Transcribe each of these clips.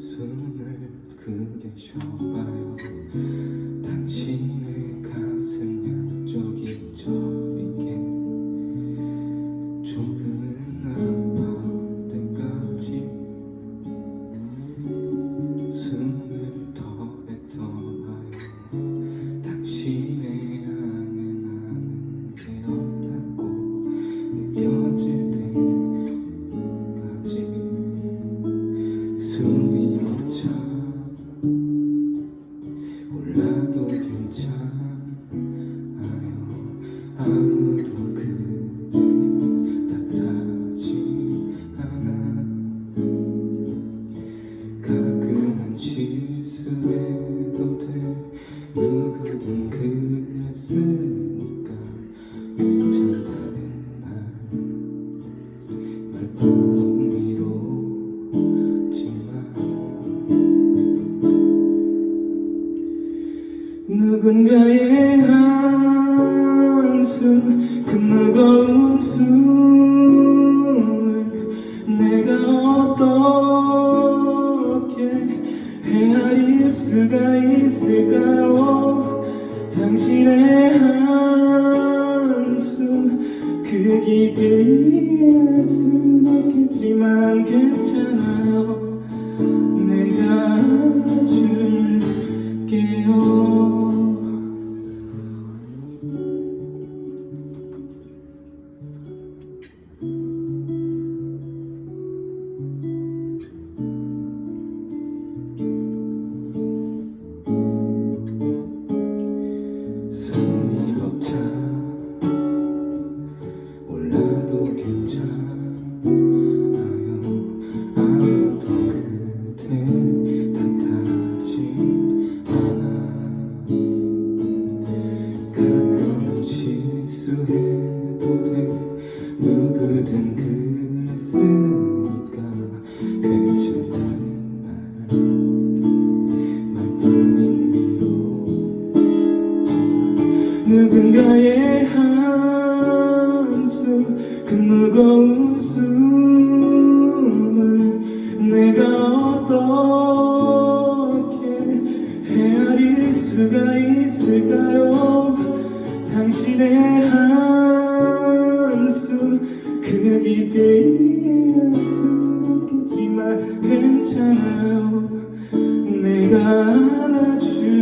숨을 크게 쉬어봐요. путь. 누군가의 한숨 그 무거운 숨을 내가 어떻게 헤아릴 수가 있을까요? 당신의 한숨 그 깊이 이해할 순 없겠지만 괜찮아요. 내가 안아줄게요 숨이 벅차. 올라도 괜찮아요. 아무도 그대 탓하지 않아. 가끔은 실수해 수가 있을까요? 당신의 한숨 그 깊이 없겠지만 괜찮아요. 내가 안아줄게요.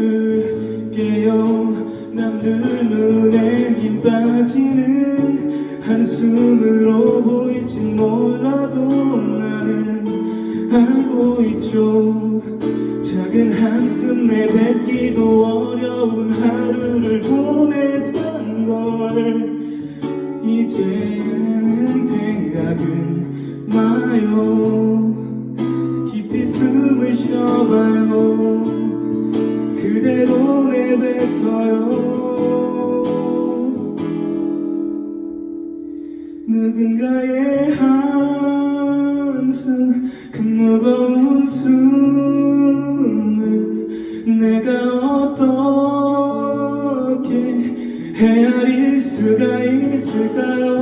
남들 눈에 힘 빠지는 한숨으로 보일진 몰라도 나는 알고 있죠 작은 한숨 내뱉기도 어려운 하루를 보냈던 걸. 이제는 생각은 마요. 깊이 숨을 쉬어봐요. 그대로 내뱉어요. 누군가의 헤아릴 수가 있을까요